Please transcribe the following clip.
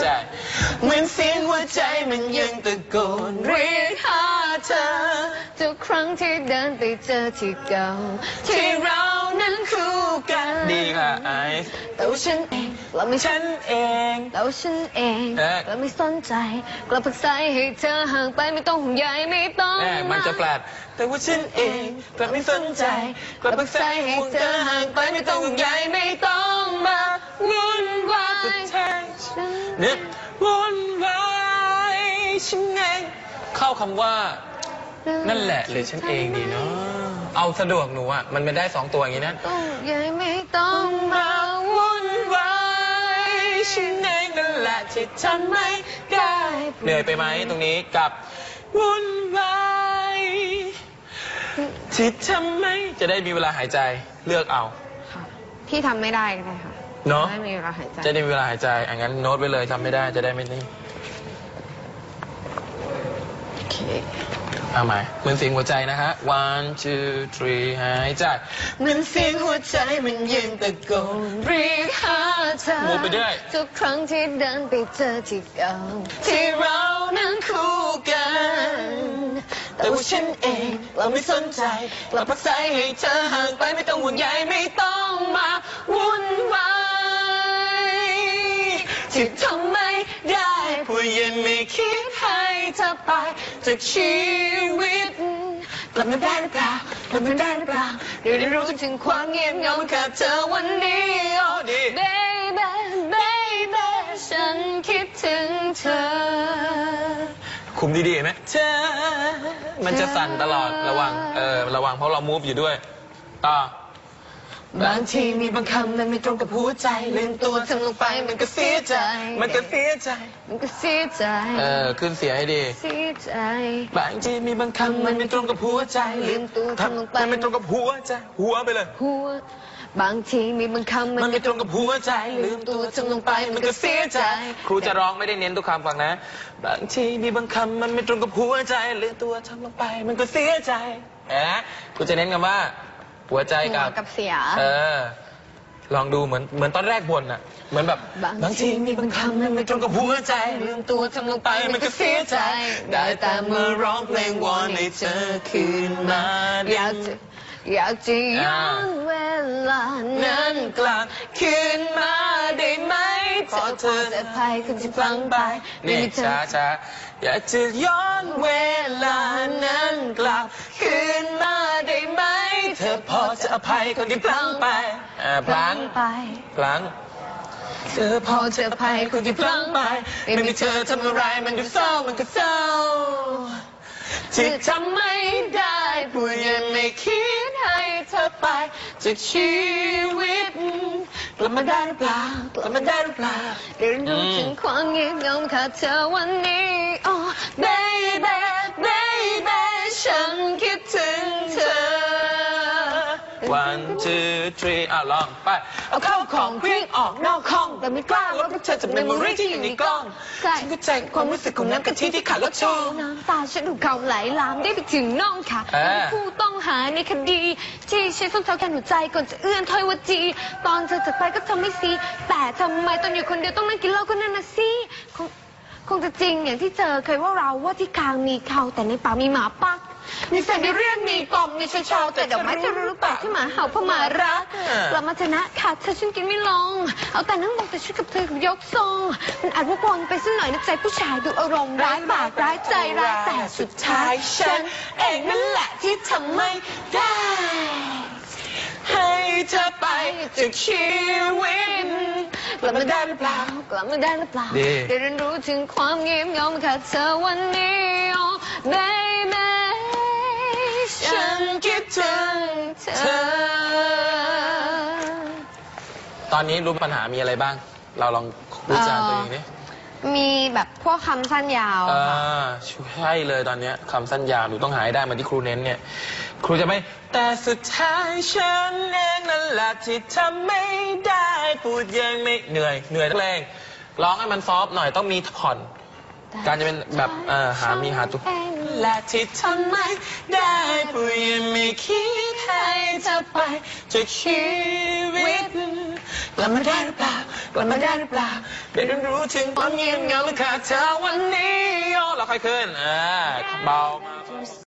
ใจ เหมือนเสียงหัวใจมันยังตะโกนเรียกหาเธอ ทุกครั้งที่เดินไปเจอที่เก่าที่เรานั้นคู่กันดีค่ะไอซ์แต่ว่าฉันเองเราไม่ฉันเองแต่ว่าฉันเองเอ๊ะ เราไม่สนใจกลับพักใสให้เธอห่างไปไม่ต้องห่วงใยไม่ต้องแม่มันจะแปลกแต่ว่าฉันเองกลับไม่สนใจกลับปักใจให้เธอห่างไปไม่ต้องห่วงใยไม่ต้องมาวุ่นวาย เนี่ยวุ่นวายฉันเองเข้าคำว่า นั่นแหละหรือฉันเองดีเนาะเอาสะดวกหนูอะ มันไม่ได้สองตัวอย่างนี้นะต้องห่วงใยไม่ต้องมาวุ่นวายฉันเองนั่นแหละที่ทำไม่ได้เหนื่อยไปไหมตรงนี้กับวุ่นวายที่ทำไม่จะได้มีเวลาหายใจเลือกเอาค่ะที่ทำไม่ได้ก็ได้ค่ะ เนาะไม่มีเวลาหายใจจะได้มีเวลาหายใจอังั้นโน้ตไปเลยทำไม่ได้จะได้ไม่นี่โอเคเอาใหม่เหมือนเสียงหัวใจนะฮะ one two three หายใจเหมือนเสียงหัวใจมันยังตะโกนเรียกหาเธอหมุนไปด้วยทุกครั้งที่เดินไปเจอที่เก่าที่เรานั้นคู่กัน แต่ว่าฉันเองเราไม่สนใจกลับพักใจให้เธอห่างไปไม่ต้องห่วงใยไม่ต้องมา อไปจากชีวิตกลับมาได้หรือเปล่ากลับมาได้หรือเปล่าเดี๋ยวได้รู้ถึงความเงียบเหงากับเธอวันนี้โอ้ดี baby baby ฉันคิดถึงเธอ คุมดีๆเห็นไหมเธอมันจะสั่นตลอดระวัง เออ ระวังเพราะเรามูฟอยู่ด้วย ต่อ บางทีมีบางคำมันไม่ตรงกับหัวใจลืมตัวทำลงไปมันก็เสียใจ มันก็เสียใจ มันก็เสียใจ เออ ขึ้นเสียงให้ดี เสียใจ บางทีมีบางคำมันไม่ตรงกับหัวใจลืมตัวทำลงไปมันไม่ตรงกับหัวใจ หัวไปเลย หัว บางทีมีบางคำมันไม่ตรงกับหัวใจลืมตัวทำลงไปมันก็เสียใจ ครูจะร้องไม่ได้เน้นทุกคำฟังนะ บางทีมีบางคำมันไม่ตรงกับหัวใจลืมตัวทำลงไปมันก็เสียใจเอ๊ะครูจะเน้นคำว่า หัวใจหักัวบกับเสีย เออ ลองดูเหมือนเหมือนตอนแรกบนอะ เหมือนแบบบางบางทีมีบางคำมันไม่ตรงกับหัวใจลืมตัวทำลงไปมันก็เสียใจ ได้แต่เมื่อร้องเพลงวอนให้เธอคืนมาอยากจะอยากจะย้อนเวลานั้นั้นนกลับคืนมาได้ไหมขอเธอจะภัยคุณจะฟังไปไม่นี่มีเธอช้าช้าอยากจะย้อนเวลานั้นกลับคืนมาได้ไหมเธอพอจะอภัยคนที่พลั้งไปอ่าพลั้งไป พลั้ง เธอพอจะอภัยคนที่พลั้งไป ไม่มีเธอทำอะไรมันก็เศร้ามันก็เศร้าที่ทำไม่ได้ผู้ยังไม่คิดให้เธอไปจากชีวิตกลับมาได้หรือเปล่ากลับมาได้หรือเปล่าเรียนรู้ถึงความเงียบเหงาขาดเธอวันนี้ oh baby one two three อะลองไปเอาเข้าของเครื่องออกนอกห้องแต่ไม่กล้าลบรูปเธอจากเมมโมรีที่อยู่ในกล้องใช่ฉันก็ใจความรู้สึกของน้ำกะทิที่ขาดรสชาติน้ำตาฉันถูกเขาไหลลามได้ไปถึงน่องค่ะเออเป็นผู้ต้องหาในคดี ที่ใช้ส้นเท้าแกันหัวใจก่อนจะเอื้อนถ้อยวจี ตอนเธอจากไปก็ทำไม่ซีแต่ทำไมตอนอยู่คนเดียวต้องนั่งกินเหล้าก็นั่นนะสิคงคงจะจริงอย่างที่เจอเคยว่าเราว่าที่คางมีเขาแต่ในปากมีหมาปั กมีแฟนที่เรียกมีกล่อมมีเช้าเช้าๆแต่แต่ดอกไม้จะรู้หรือเปล่าที่หมาเห่าเพราะหมารักเออกลับมาชนะค่ะเธอฉันกินไม่ลง เอาแต่นั่งมองแต่ชุดกับเธอกับยกทรง มันอาจว่าวนไปสักหน่อยนะใจผู้ชายดูอารมณ์ร้ายปากร้ายใจร้ายแต่สุดท้ายฉันเองนั่นแหละที่ทำไม่ได้ ให้เธอไปจากชีวิตกลับมาได้หรือเปล่ากลับมาได้หรือเปล่าดีได้เรียนรู้ถึงความเงียบเหงาขาดเธอวันนี้ oh baby ฉันคิดถึงเธอ ตอนนี้รู้ปัญหามีอะไรบ้าง เราลองวิจารณ์ตัวเองดิมีแบบพวกคำสั้นยาวเอค่ะอใช่เลยตอนเนี้ยคำสั้นยาวหนูต้องหาให้ได้เหมือนที่ครูเน้นเนี่ย ครูจะไม่ แต่สุดท้ายฉันเองนั่นแหละที่ทำไม่ได้ พูดยังไม่เหนื่อยเหนื่อยทั้งแรงร้องให้มันซอฟต์หน่อยต้องมีผ่อน การจะเป็นแบบเอ่อหามีหาตัว และที่ทำไม่ได้ผู้ยังไม่คิดให้เธอไปจากชีวิตกลับมาได้หรือเปล่ากกลับมาได้หรือเปล่าได้เรียนรู้ถึงความเงียบเหงาและขาดเธอวันนี้โอ้เราค่อยขึ้นเออเบามา